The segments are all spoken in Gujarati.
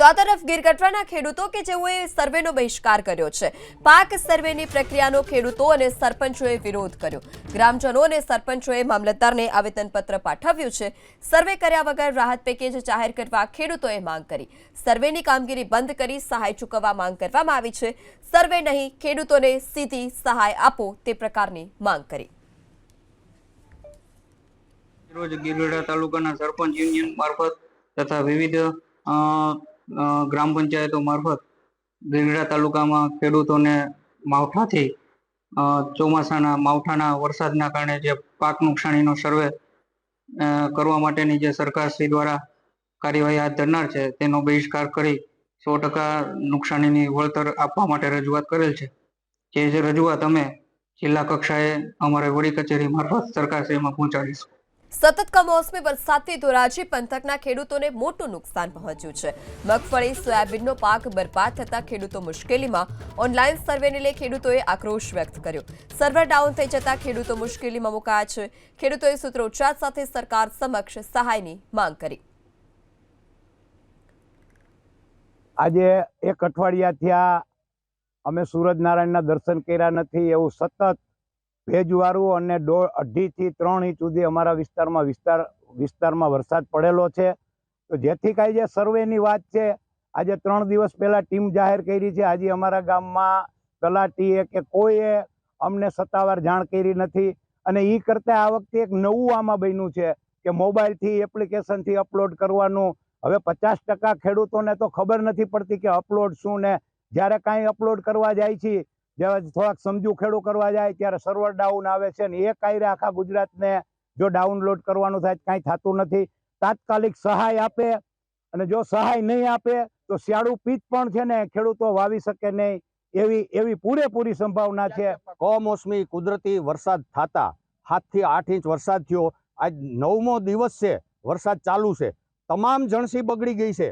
તો આ તરફ ગીરગઢડાના ખેડૂતો કે જેઓએ સર્વેનો બહિષ્કાર કર્યો છે. પાક સર્વેની પ્રક્રિયાનો ખેડૂતો અને સરપંચોએ વિરોધ કર્યો. ગ્રામજનો અને સરપંચોએ મામલતદારને આવેદનપત્ર પાઠવ્યું છે. સર્વે કર્યા વગર રાહત પેકેજ જાહેર કરવા ખેડૂતોએ માંગ કરી. સર્વેની કામગીરી બંધ કરી સહાય ચૂકવવા માંગ કરવામાં આવી છે. સર્વે નહીં, ખેડૂતોને સીધી સહાય આપો તે પ્રકારની માંગ કરી. રોજ ગીરવેડા તાલુકાના સરપંચ યુનિયન મારફત તથા વિવિધ ગ્રામ પંચાયતો મારફત ગીંગડા તાલુકામાં ખેડૂતોને માવઠાથી ચોમાસાના માવઠાના વરસાદના કારણે જે પાક નુકસાનીનો સર્વે કરવા માટેની જે સરકારશ્રી દ્વારા કાર્યવાહી હાથ ધરનાર છે, તેનો બહિષ્કાર કરી સો ટકા નુકસાનીની વળતર આપવા માટે રજૂઆત કરેલ છે. જે રજૂઆત અમે જિલ્લા કક્ષાએ અમારે વડી કચેરી મારફત સરકારશ્રીમાં પહોંચાડીશું. સતત કમોસમી વરસાદથી ધોરાજી પંથકના ખેડૂતોને મોટું નુકસાન પહોંચ્યું છે. મગફળી, સોયાબીનનો પાક બરબાદ થતા ખેડૂતો મુશ્કેલીમાં. ઓનલાઈન સર્વેને લઈ ખેડૂતોએ આક્રોશ વ્યક્ત કર્યો. સર્વર ડાઉન થઈ જતા ખેડૂતો મુશ્કેલીમાં મુકાયા છે. ખેડૂતોએ સૂત્રોચ્ચાર સાથે સરકાર સમક્ષ સહાયની માંગ કરી. આજે એક અઠવાડિયા થયા અમે સૂરજ નારાયણના દર્શન કર્યા નથી, એવું સતત ભેજવાળું અને દોઢ અઢીથી ત્રણ ઇંચ સુધી અમારા વિસ્તારમાં વિસ્તાર, વિસ્તારમાં વરસાદ પડેલો છે. તો જેથી કાંઈ જે સર્વેની વાત છે, આજે ત્રણ દિવસ પહેલાં ટીમ જાહેર કરી છે. આજે અમારા ગામમાં તલાટીએ કે કોઈએ અમને સત્તાવાર જાણ કરી નથી. અને એ કરતાં આ વખતે એક નવું આમાં બન્યું છે કે મોબાઈલથી એપ્લિકેશનથી અપલોડ કરવાનું. હવે પચાસ ટકા ખેડૂતોને તો ખબર નથી પડતી કે અપલોડ શું ને જ્યારે કાંઈ અપલોડ કરવા જાય છે જ્યારે થોડાક સમજુ ખેડૂ કરવા જાય ત્યારે સર્વર ડાઉન આવે છે ને એ કાંઈ આખા ગુજરાતને જો ડાઉનલોડ કરવાનું થાય કાંઈ થતું નથી. તાત્કાલિક સહાય આપે અને જો સહાય નહીં આપે તો શિયાળુ પીક પણ છે ને ખેડૂતો વાવી શકે નહીં. એવી એવી પૂરેપૂરી સંભાવના છે. કમોસમી કુદરતી વરસાદ થતા સાતથી આઠ ઇંચ વરસાદ થયો. આજ નવમો દિવસ છે. વરસાદ ચાલુ છે. તમામ જણસી બગડી ગઈ છે.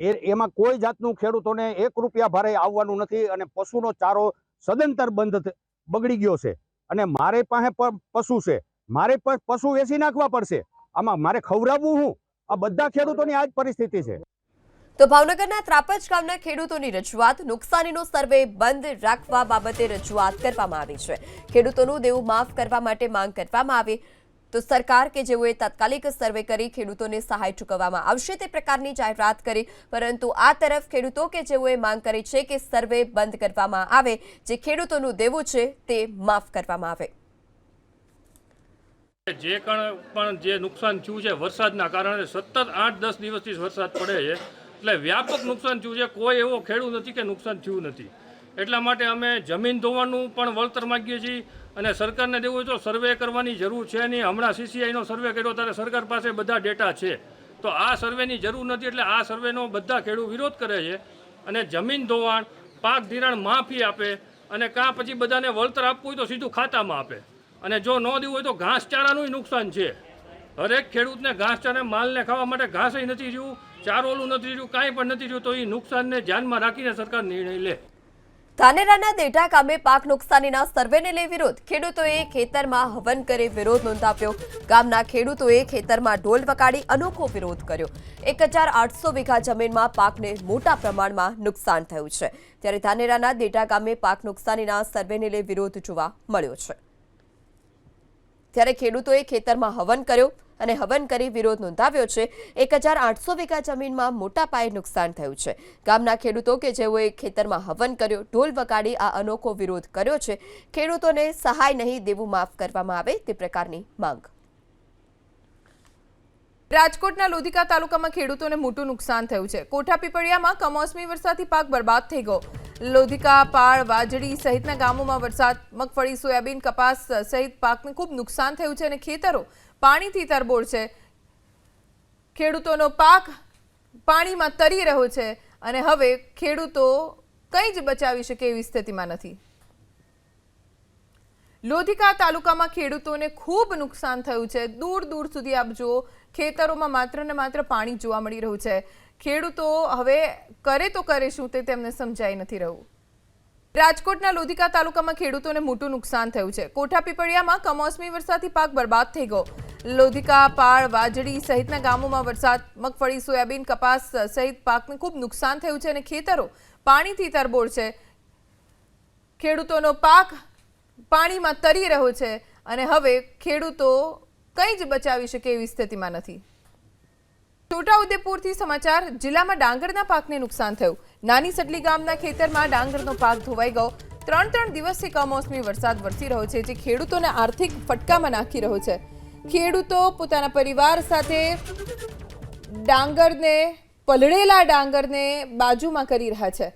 એ, એમાં કોઈ જાતનું ખેડૂતોને એક રૂપિયા ભારે આવવાનું નથી અને પશુનો ચારો સદંતર બંધ બગડી ગયો છે. અને મારે પાસે પશુ છે. મારે પશુ વેચી નાખવા પડશે. આમાં મારે ખવડાવવું હું? આ બધા ખેડૂતોની આ જ પરિસ્થિતિ છે. તો ભાવનગરના ત્રાપજ ગામના ખેડૂતોની રજૂઆત, નુકસાનીનો સર્વે બંધ રાખવા બાબતે રજૂઆત કરવામાં આવી છે. ખેડૂતોનું દેવું માફ કરવા માટે માંગ કરવામાં આવી. તો સરકાર કે જેઓએ તાત્કાલિક સર્વે કરી ખેડૂતોને સહાય ચૂકવવામાં આવશે તે પ્રકારની જાહેરાત કરી. પરંતુ આ તરફ ખેડૂતો કે જેઓએ માંગ કરી છે કે સર્વે બંધ કરવામાં આવે, જે ખેડૂતોનું દેવું છે તે માફ કરવામાં આવે. જે કણ પણ જે નુકસાન થયું છે વરસાદના કારણે સતત આઠ દસ દિવસથી વરસાદ પડે છે. એટલે વ્યાપક નુકસાન થયું છે. કોઈ એવો ખેડૂત નથી કે નુકસાન થયું નથી. એટલા માટે અમે જમીન ધોવાનું પણ વળતર માગીએ છીએ. અને સરકારને દેવું હોય તો સર્વે કરવાની જરૂર છે નહીં. હમણાં સીસીઆઈનો સર્વે કર્યો ત્યારે સરકાર પાસે બધા ડેટા છે. તો આ સર્વેની જરૂર નથી એટલે આ સર્વેનો બધા ખેડૂત વિરોધ કરે છે. અને જમીન ધોવાણ, પાક ધિરાણ માફી આપે અને કાં પછી બધાને વળતર આપવું હોય તો સીધું ખાતામાં આપે. અને જો ન દેવું હોય તો ઘાસચારાનું નુકસાન છે. હરેક ખેડૂતને ઘાસચારા માલને ખાવા માટે ઘાસય નથી રહ્યું, ચારોલું નથી રહ્યું, કાંઈ પણ નથી રહ્યું, તો એ નુકસાનને ધ્યાનમાં રાખીને સરકાર નિર્ણય લે. ધાનેરાના દેઢા ગામે પાક નુકસાનીના સર્વેને લઈ વિરોધ. ખેડૂતોએ ખેતરમાં હવન કરી વિરોધ નોંધાવ્યો. ગામના ખેડૂતોએ ખેતરમાં ઢોલ વગાડી અનોખો વિરોધ કર્યો. એક હજાર આઠસો વીઘા જમીનમાં પાકને મોટા પ્રમાણમાં નુકસાન થયું છે. ત્યારે ધાનેરાના દેઢા ગામે પાક નુકસાનીના સર્વેને લઈ વિરોધ જોવા મળ્યો છે. ત્યારે ખેડૂતોએ ખેતરમાં હવન કર્યો. અને હવન કરી વિરોધ નોંધાવ્યો છે. એક હજાર આઠસો વીઘા જમીનમાં મોટા પાયે નુકસાન થયું છે. ગામના ખેડૂતો કે જેઓએ ખેતરમાં હવન કર્યો, ઢોલ વગાડી આ અનોખો વિરોધ કર્યો છે. ખેડૂતોને સહાય નહીં દેવું માફ કરવામાં આવે તે પ્રકારની માંગ. રાજકોટના લોધિકા તાલુકામાં ખેડૂતોને મોટું નુકસાન થયું છે. કોઠા પીપળિયામાં કમોસમી વરસાદથી પાક બરબાદ થઈ ગયો. લોધિકા, પાળ, વાજડી સહિતના ગામોમાં વરસાદ, મગફળી, સોયાબીન, કપાસ સહિત પાકને ખૂબ નુકસાન થયું છે અને ખેતરો પાણીથી તરબોળ છે. ખેડૂતોનો પાક પાણીમાં તરી રહ્યો છે અને હવે ખેડૂતો કંઈ જ બચાવી શકે એવી સ્થિતિમાં નથી. લોધિકા તાલુકામાં ખેડૂતોને ખૂબ નુકસાન થયું છે. દૂર દૂર સુધી આપ જુઓ, ખેતરોમાં માત્ર ને માત્ર પાણી જોવા મળી રહ્યું છે. ખેડૂતો હવે કરે તો કરે શું તે તેમને સમજાઈ નથી રહ્યું. રાજકોટના લોધિકા તાલુકામાં ખેડૂતોને મોટું નુકસાન થયું છે. કોઠા પીપળિયામાં કમોસમી વરસાદથી પાક બરબાદ થઈ ગયો. લોધિકા, પાળ, વાજડી સહિતના ગામોમાં વરસાદ, મગફળી, સોયાબીન, કપાસ સહિત પાકને ખૂબ નુકસાન થયું છે અને ખેતરો પાણીથી તરબોળ છે. ખેડૂતોનો પાક પાણીમાં તરી રહ્યો છે અને હવે ખેડૂતો કંઈ જ બચાવી શકે એવી સ્થિતિમાં નથી. છોટાઉદેપુરથી સમાચાર, જિલ્લામાં ડાંગરના પાકને નુકસાન થયું. નાની સડલી ગામના ખેતરમાં ડાંગરનો પાક ધોવાઈ ગયો. ત્રણ ત્રણ દિવસથી કમોસમી વરસાદ વરસી રહ્યો છે, જે ખેડૂતોને આર્થિક ફટકામાં નાખી રહ્યો છે. ખેડૂતો પોતાના પરિવાર સાથે ડાંગરને, પલળેલા ડાંગરને બાજુમાં કરી રહ્યા છે.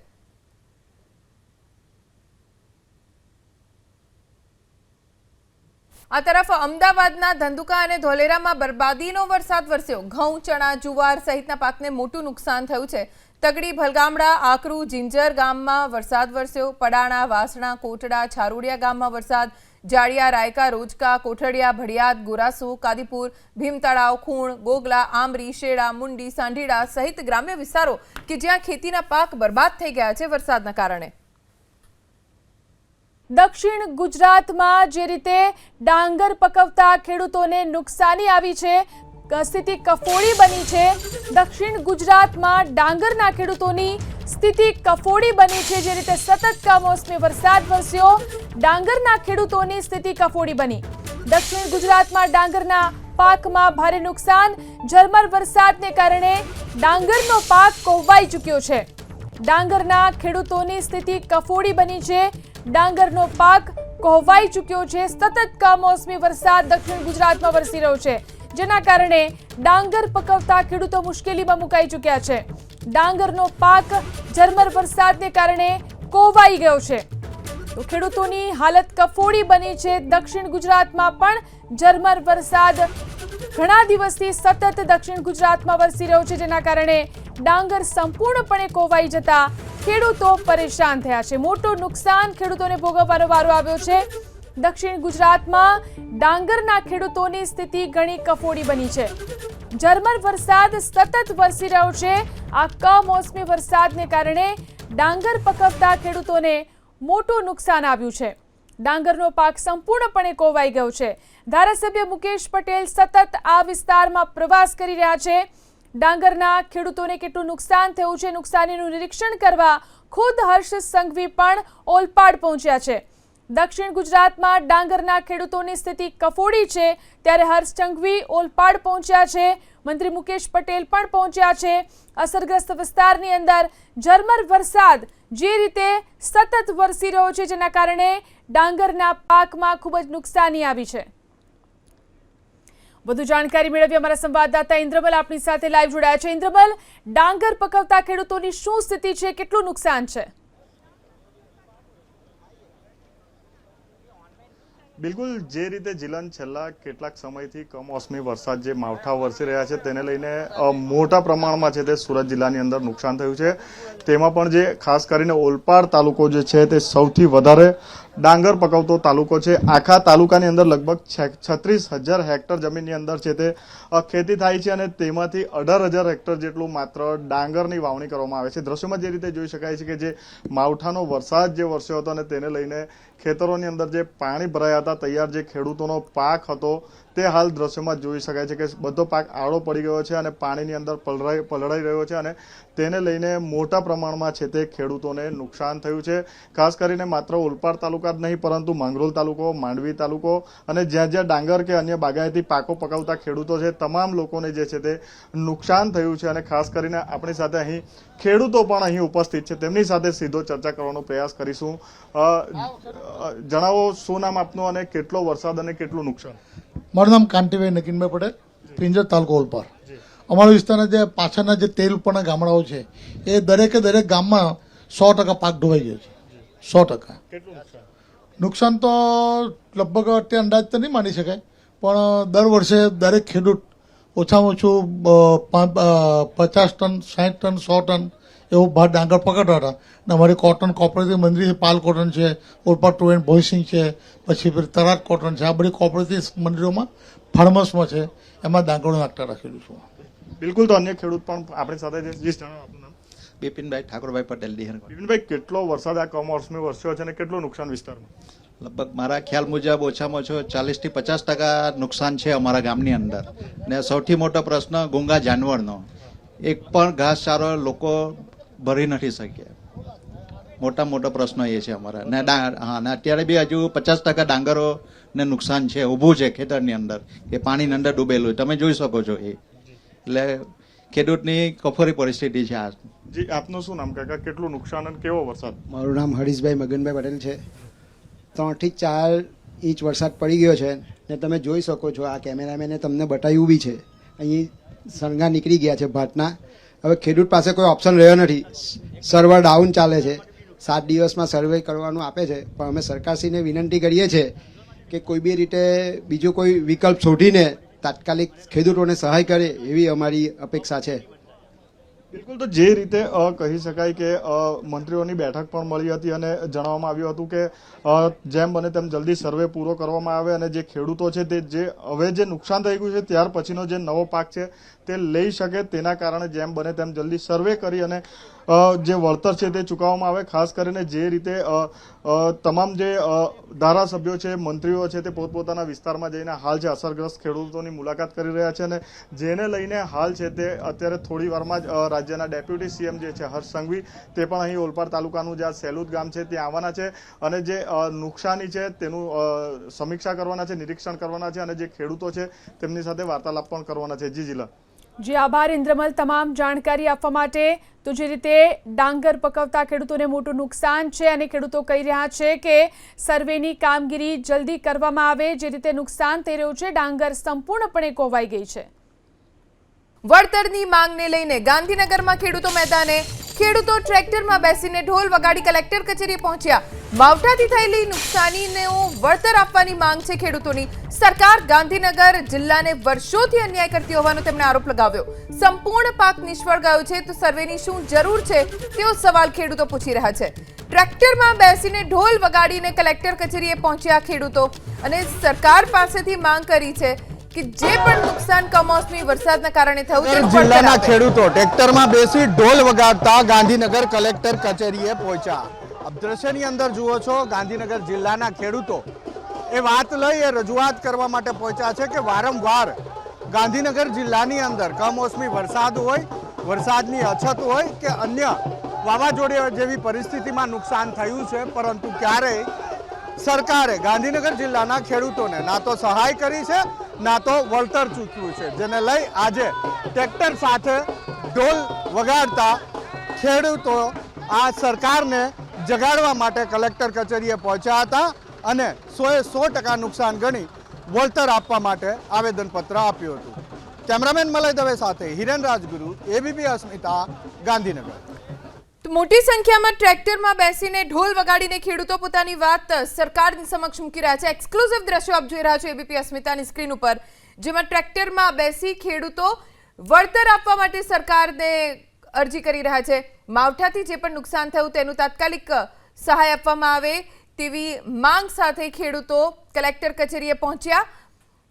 આ તરફ અમદાવાદના ધંધુકા અને ધોલેરામાં બરબાદીનો વરસાદ વરસ્યો. ઘઉં, ચણા, જુવાર સહિતના પાકને મોટું નુકસાન થયું છે. તગડી ભલગામડા, આકરુ, જિંજર ગામમાં વરસાદ વરસ્યો. પડાણા, વાસણા, કોટડા, છારુડિયા ગામમાં વરસાદ. જાડિયા રાયકા, રોજકા, કોઠડિયા, ભડિયાદ, ગોરાસુ, કાદીપુર, ભીમતળાવ, ખૂણ, ગોગલા, આંબરી, શેડા, મુંડી, સાંઢીડા સહિત ગ્રામ્ય વિસ્તારો કે જ્યાં ખેતીના પાક બરબાદ થઈ ગયા છે વરસાદના કારણે. દક્ષિણ ગુજરાતમાં જે રીતે ડાંગર પકવતા ખેડૂતોને નુકસાની આવી છે સ્થિતિ કફોડી બની છે. દક્ષિણ ગુજરાતમાં ડાંગરના ખેડૂતોની સ્થિતિ કફોડી બની છે. જે રીતે સતત કમોસમી વરસાદ વરસ્યો. ડાંગરના ખેડૂતોની સ્થિતિ કફોડી બની. દક્ષિણ ગુજરાતમાં ડાંગરના પાકમાં ભારે નુકસાન. ઝરમર વરસાદને કારણે ડાંગરનો પાક કોહવાઈ ચૂક્યો છે. ડાંગરના ખેડૂતોની સ્થિતિ કફોડી બની છે. ડાંગરનો પાક કોહવાઈ ચૂક્યો છે. સતત કમોસમી વરસાદ દક્ષિણ ગુજરાતમાં વરસી રહ્યો છે. જેના કારણે ડાંગર પકવતા ખેડૂતો મુશ્કેલીમાં મુકાઈ ચૂક્યા છે. ડાંગરનો પાક ઝરમર વરસાદને કારણે કોવાઈ ગયો છે. તો ખેડૂતોની હાલત કફોડી બની છે. દક્ષિણ ગુજરાતમાં પણ ઝરમર વરસાદ ઘણા દિવસથી સતત દક્ષિણ ગુજરાતમાં વરસી રહ્યો છે, જેના કારણે ડાંગર સંપૂર્ણપણે કોવાઈ જતા ખેડૂતો પરેશાન થયા છે. મોટું નુકસાન ખેડૂતોને ભોગવવાનો વારો આવ્યો છે. દક્ષિણ ગુજરાતમાં ડાંગરના ખેડૂતોની સ્થિતિ ઘણી કફોડી બની છે. ઝરમર વરસાદ સતત વરસી રહ્યો છે. આ કમોસમી વરસાદને કારણે ડાંગર પકવતા ખેડૂતોને મોટું નુકસાન આવ્યું છે. ડાંગરનો પાક સંપૂર્ણપણે કોવાઈ ગયો છે. ધારાસભ્ય મુકેશ પટેલ સતત આ વિસ્તારમાં પ્રવાસ કરી રહ્યા છે. ડાંગરના ખેડૂતોને કેટલું નુકસાન થયું છે, નુકસાનીનું નિરીક્ષણ કરવા ખુદ હર્ષ સંઘવી પણ ઓલપાડ પહોંચ્યા છે. દક્ષિણ ગુજરાતમાં ડાંગરના ખેડૂતોની સ્થિતિ કફોડી છે, ત્યારે હર્ષ ચંઘવી ઓલપાડ પહોંચ્યા છે, મંત્રી મુકેશ પટેલ પણ પહોંચ્યા છે. અસરગ્રસ્ત વિસ્તારની અંદર ઝરમર વરસાદ જે રીતે સતત વરસી રહ્યો છે, જેના કારણે ડાંગરના પાકમાં ખૂબ જ નુકસાની આવી છે. વધુ જાણકારી મેળવી અમારા સંવાદદાતા ઇન્દ્રબલ આપણી સાથે લાઈવ જોડાયા છે. ઇન્દ્રબલ, ડાંગર પકવતા ખેડૂતોની શું સ્થિતિ છે? કેટલું નુકસાન છે? બિલકુલ જે રીતે જિલ્લાન છેલ્લા કેટલાક સમયથી કમોસમી વરસાદ જે માવઠા વરસી રહ્યા છે તેને લઈને મોટા પ્રમાણમાં છે તે સુરત જિલ્લાની અંદર નુકસાન થયું છે. તેમાં પણ જે ખાસ કરીને ઓલપાડ તાલુકો જે છે તે સૌથી વધારે ડાંગર પકવતો તાલુકો છે. આખા તાલુકાની અંદર લગભગ છત્રીસ હજાર હેક્ટર જમીનની અંદર છે તે ખેતી થાય છે અને તેમાંથી અઢાર હજાર હેક્ટર જેટલું માત્ર ડાંગરની વાવણી કરવામાં આવે છે. દ્રશ્યમાં જે રીતે જોઈ શકાય છે કે જે માવઠાનો વરસાદ જે વરસ્યો હતો અને તેને લઈને ખેતરોની અંદર જે પાણી ભરાયા હતા, તૈયાર જે ખેડૂતોનો પાક હતો તે હાલ દ્રશ્યોમાં જોઈ શકાય છે કે બધો પાક આડો પડી ગયો છે અને પાણીની અંદર પલળાઈ પલળાઈ રહ્યો છે અને તેને લઈને મોટા પ્રમાણમાં છે તે ખેડૂતોને નુકસાન થયું છે. ખાસ કરીને માત્ર ઓલપાડ તાલુકા જ નહીં, પરંતુ માંગરોલ તાલુકો, માંડવી તાલુકો અને જ્યાં જ્યાં ડાંગર કે અન્ય બાગાયતી પાકો પકવતા ખેડૂતો છે, તમામ લોકોને જે છે તે નુકસાન થયું છે અને ખાસ કરીને આપણી સાથે અહીં ખેડૂતો પણ અહીં ઉપસ્થિત છે. તેમની સાથે સીધો ચર્ચા કરવાનો પ્રયાસ કરીશું. જણાવો શું નામ આપનું અને કેટલો વરસાદ અને કેટલું નુકસાન? મારું નામ કાંતિભાઈ નકીનભાઈ પટેલ પિંજર તાલુકો ઓલપાર અમારા વિસ્તારના જે પાછળના જે તેલ ઉપરના ગામડાઓ છે એ દરેકે દરેક ગામમાં સો ટકા પાક ઢોવાઈ ગયો છે. સો ટકા. નુકસાન? તો લગભગ અત્યારે અંદાજ તો નહીં માની શકાય પણ દર વર્ષે દરેક ખેડૂત ઓછામાં ઓછું પચાસ ટન સાઠ ટન સો ટન એવું ભાત ડાંગર પકડતા હતા. અને અમારી કોટન કોઓપરેટિવ મંડળી છે પાલ કોટન છે ઓલપાડ ટુ એન્ડ ભોયસિંગ છે પછી તરાટ કોટન છે. આ બધી કોઓપરેટિવ મંડળીઓમાં ફાર્મર્સમાં છે. એમાં ડાંગરો નાખતા રાખેલું છું. બિલકુલ તો અન્ય ખેડૂત પણ આપણી સાથે છે. જી જણાવો આપનું બિપિનભાઈ ઠાકોરભાઈ પટેલ દિહર બિપિનભાઈ કેટલો વરસાદ આ કમોસમી વરસ્યો છે અને કેટલું નુકસાન વિસ્તારમાં? લગભગ મારા ખ્યાલ મુજબ ઓછામાં ઓછો ચાલીસથી પચાસ ટકા નુકસાન છે અમારા ગામની અંદર. ને સૌથી મોટો પ્રશ્ન ગુંગા જાનવરનો. એક પણ ઘાસચારો લોકો ભરી નથી શક્યા મોટા મોટો પ્રશ્ન એ છે અમારા. ને હા ને અત્યારે બી હજુ પચાસ ટકા ડાંગરો ને નુકસાન છે ઊભું છે ખેતરની અંદર કે પાણીની અંદર ડૂબેલું તમે જોઈ શકો છો એ. એટલે ખેડૂતની કફોરી પરિસ્થિતિ છે આ. જી આપનું શું નામ કાકા? કેટલું નુકસાન અને કેવો વરસાદ? મારું નામ હરીશભાઈ મગનભાઈ પટેલ છે. ત્રણથી ચાર ઇંચ વરસાદ પડી ગયો છે. ને તમે જોઈ શકો છો આ કેમેરામેને તમને બતાવ્યું બી છે. અહીં સળંગા નીકળી ગયા છે ભાતના. હવે ખેડૂત પાસે કોઈ ઓપ્શન રહ્યો નથી. સર્વર ડાઉન ચાલે છે. સાત દિવસમાં સર્વે કરવાનું આપે છે. પણ અમે સરકારશ્રીને વિનંતી કરીએ છીએ કે કોઈ બી રીતે બીજો કોઈ વિકલ્પ શોધીને તાત્કાલિક ખેડૂતોને સહાય કરે એવી અમારી અપેક્ષા છે. બિલકુલ, તો જે રીતે કહી શકાય કે મંત્રીઓની બેઠક પણ મળી હતી અને જણાવવામાં આવ્યું હતું કે જેમ બને તેમ જલ્દી સર્વે પૂરો કરવામાં આવે અને જે ખેડૂતો છે તે જે, હવે જે નુકસાન થઈ ગયું છે, ત્યાર પછીનો જે નવો પાક છે તે લઈ શકે તેના કારણે જેમ બને તેમ જલ્દી સર્વે કરી અને જે વળતર છે તે ચૂકવવામાં આવે, ખાસ કરીને જે રીતે તમામ જે ધારાસભ્યો છે, મંત્રીઓ છે તે પોતપોતાના વિસ્તારમાં જઈને હાલ જે અસરગ્રસ્ત ખેડૂતોની મુલાકાત કરી રહ્યા છે અને જેને લઈને હાલ છે તે અત્યારે થોડી વારમાં જ રાજ્યના ડેપ્યુટી સીએમ જે છે, હર્ષ સંઘવી, તે પણ અહીં ઓલપાડ તાલુકાનું જે આ સેલુદ ગામ છે ત્યાં આવવાના છે અને જે નુકસાની છે તેનું સમીક્ષા કરવાના છે, નિરીક્ષણ કરવાના છે અને જે ખેડૂતો છે તેમની સાથે વાર્તાલાપ પણ કરવાના છે. જી જિલ્લા જે આભાર, ઇન્દ્રમલ. તમામ જાણકારી આપવા માટે તો જે રીતે ડાંગર પકવતા ખેડૂતોને મોટું નુકસાન છે અને ખેડૂતો કહી રહ્યા છે કે સર્વેની કામગીરી જલ્દી કરવામાં આવે, જે રીતે નુકસાન થઈ રહ્યું છે, ડાંગર સંપૂર્ણપણે કોવાઈ ગઈ છે. વળતરની માંગને લઈને ગાંધીનગરમાં ખેડૂતો મેદાને ખેડૂતો ટ્રેક્ટરમાં બેસીને ઢોલ વગાડી કલેક્ટર કચેરીએ પહોંચ્યા. માવઠાથી થયેલી નુકસાનીનું વળતર આપવાની માંગ છે ખેડૂતોની. સરકાર ગાંધીનગર જિલ્લાને વર્ષોથી અન્યાય કરતી હોવાનો તેમણે આરોપ લગાવ્યો. સંપૂર્ણ પાક નિષ્ફળ ગયો છે, તો સર્વેની શું જરૂર છે, તેવો સવાલ ખેડૂતો પૂછી રહ્યા છે. ટ્રેક્ટરમાં બેસીને ઢોલ વગાડીને કલેક્ટર કચેરીએ પહોંચ્યા ખેડૂતો અને સરકાર પાસેથી માંગ કરી છે કે જે પણ નુકસાન કમોસમી વરસાદના કારણે થયું છે જિલ્લાના ખેડૂતો ટ્રેક્ટરમાં બેસી ઢોલ વગાડતા ગાંધીનગર કલેક્ટર કચેરીએ પહોંચ્યા. દ્રશ્યની અંદર જુઓ છો ગાંધીનગર જિલ્લાના ખેડૂતો એ વાત લઈ એ રજૂઆત કરવા માટે પહોંચ્યા છે કે વારંવાર ગાંધીનગર જિલ્લાની અંદર કમોસમી વરસાદ હોય વરસાદની અછત હોય કે અન્ય વાવાઝોડા જેવી પરિસ્થિતિમાં નુકસાન થયું છે પરંતુ ક્યારેય સરકારે ગાંધીનગર જિલ્લાના ખેડૂતોને ના તો સહાય કરી છે ના તો વળતર ચૂક્યું છે, જેને લઈ આજે ટ્રેક્ટર સાથે ઢોલ વગાડતા ખેડૂતો આ સરકારને જગાડવા માટે કલેક્ટર કચેરીએ પહોંચ્યા હતા અને સોએ સો ટકા નુકસાન ગણી વળતર આપવા માટે આવેદનપત્ર આપ્યું હતું. કેમેરામેન મલય દવે સાથે હિરેન રાજગુરુ, એબીપી અસ્મિતા, ગાંધીનગર. મોટી સંખ્યામાં ટ્રેક્ટરમાં બેસીને ઢોલ વગાડીને ખેડૂતો પોતાની વાત સરકારની સમક્ષ મૂકી રહ્યા છે. એક્સક્લુઝિવ દ્રશ્યો આપ જોઈ રહ્યા છો એબીપી અસ્મિતાની સ્ક્રીન ઉપર, જેમાં ટ્રેક્ટરમાં બેસી ખેડૂતો વળતર આપવા માટે સરકારને અરજી કરી રહ્યા છે. માવઠાથી જે પણ નુકસાન થયું તેનું તાત્કાલિક સહાય આપવામાં આવે તેવી માંગ સાથે ખેડૂતો કલેક્ટર કચેરીએ પહોંચ્યા.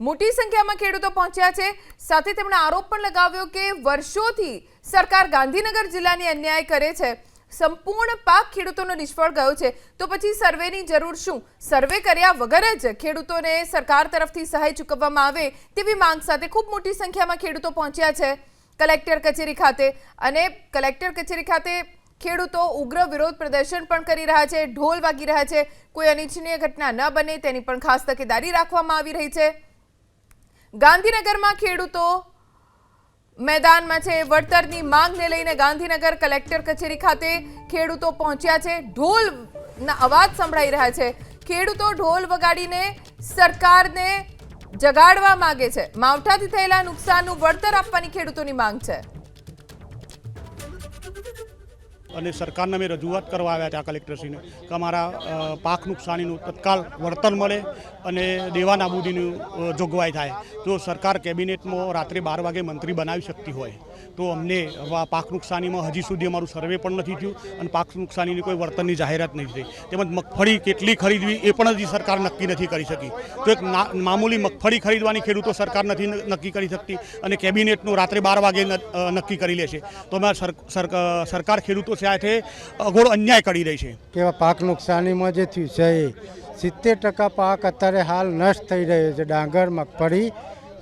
મોટી સંખ્યામાં ખેડૂતો પહોંચ્યા છે. સાથે તેમણે આરોપ પણ લગાવ્યો કે વર્ષોથી સરકાર ગાંધીનગર જિલ્લાની અન્યાય કરે છે. સંપૂર્ણ પાક ખેડૂતોનો નિષ્ફળ ગયો છે. તો પછી સર્વેની જરૂર શું? સર્વે કર્યા વગર જ ખેડૂતોને સરકાર તરફથી સહાય ચૂકવવામાં આવે તેવી માંગ સાથે ખૂબ મોટી સંખ્યામાં ખેડૂતો પહોંચ્યા છે. કલેક્ટર કચેરી ખાતે અને કલેક્ટર કચેરી ખાતે ખેડૂતો ઉગ્ર વિરોધ પ્રદર્શન પણ કરી રહ્યા છે. ઢોલ વાગી રહ્યા છે. કોઈ અનિચ્છનીય ઘટના ન બને તેની પણ ખાસ તકેદારી રાખવામાં આવી રહી છે. ગાંધીનગરમાં ખેડૂતો મેદાનમાં છે, વળતરની માંગને લઈને ગાંધીનગર કલેક્ટર કચેરી ખાતે ખેડૂતો પહોંચ્યા છે. ઢોલના અવાજ સંભળાઈ રહ્યા છે. ખેડૂતો ઢોલ વગાડીને સરકારને જગાડવા માંગે છે. માવઠાથી થયેલા નુકસાનનું વળતર આપવાની ખેડૂતોની માંગ છે. અને સરકારને અમે રજૂઆત કરવા આવ્યા હતા કલેક્ટરશ્રીને કે અમારા પાક નુકસાનીનું તત્કાલ વળતર મળે અને દેવા નાબૂદીનું જોગવાઈ થાય. જો સરકાર કેબિનેટમાં રાત્રે બાર વાગે મંત્રી બનાવી શકતી હોય તો અમને પાક નુકસાનીમાં હજી સુધી અમારું સર્વે પણ નથી થયું અને પાક નુકસાનીની કોઈ વર્તનની જાહેરાત નહીં થઈ. તેમજ મગફળી કેટલી ખરીદવી એ પણ હજી સરકાર નક્કી નથી કરી શકી. તો એક મામૂલી મગફળી ખરીદવાની ખેડૂતો સરકાર નથી નક્કી કરી શકતી અને કેબિનેટનું રાત્રે બાર વાગે નક્કી કરી લે છે તો અમારા સર- સર- સરકાર ખેડૂતો સાથે અઘોર અન્યાય કરી રહી છે. કે પાક નુકસાનીમાં જે થયું છે એ સિત્તેર ટકા પાક અત્યારે હાલ નષ્ટ થઈ રહ્યો છે. ડાંગર, મગફળી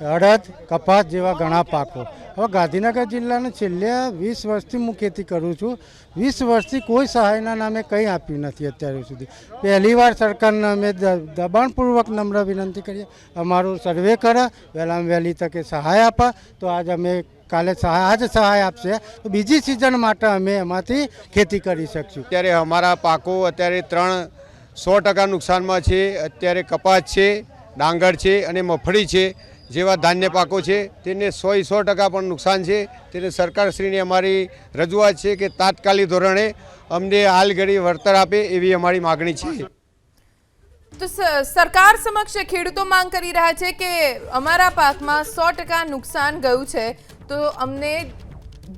અડદ, કપાસ જેવા ઘણા પાકો. હવે ગાંધીનગર જિલ્લાના છેલ્લે વીસ વર્ષથી હું ખેતી કરું છું. વીસ વર્ષથી કોઈ સહાયના નામે કંઈ આપ્યું નથી અત્યાર સુધી. પહેલી વાર સરકારને અમે દબાણપૂર્વક નમ્ર વિનંતી કરીએ. અમારું સર્વે કરે, વહેલામાં વહેલી તકે સહાય આપે. તો આજ અમે કાલે સહાય, આજ સહાય આપશે. તો બીજી સિઝન માટે અમે એમાંથી ખેતી કરી શકશું. અત્યારે અમારા પાકો અત્યારે ત્રણ સો ટકા નુકસાનમાં છે. અત્યારે કપાસ છે, ડાંગર છે અને મગફળી છે. જેવા ધાન્ય પાકો છે, તેને સો સો ટકા પણ નુકસાન છે. તેને સરકારશ્રીની અમારી રજૂઆત છે કે તાત્કાલિક ધોરણે અમને હાલઘડી વળતર આપે એવી અમારી માગણી છે. તો સરકાર સમક્ષ ખેડૂતો માંગ કરી રહ્યા છે કે અમારા પાકમાં સો ટકા નુકસાન ગયું છે, તો અમને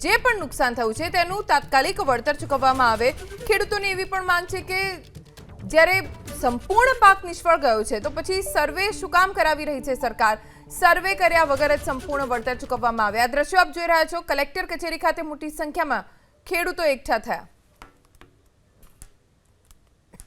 જે પણ નુકસાન થયું છે તેનું તાત્કાલિક વળતર ચૂકવવામાં આવે. ખેડૂતોની એવી પણ માંગ છે કે જ્યારે સંપૂર્ણ પાક નિષ્ફળ ગયો છે, તો પછી સર્વે શું કામ કરાવી રહી છે સરકાર? સર્વે કર્યા વગર જ સંપૂર્ણ વળતર ચૂકવવામાં આવ્યા. દ્રશ્યો આપ જોઈ રહ્યા છો. કલેક્ટર કચેરી ખાતે મોટી સંખ્યામાં ખેડૂતો એકઠા થયા.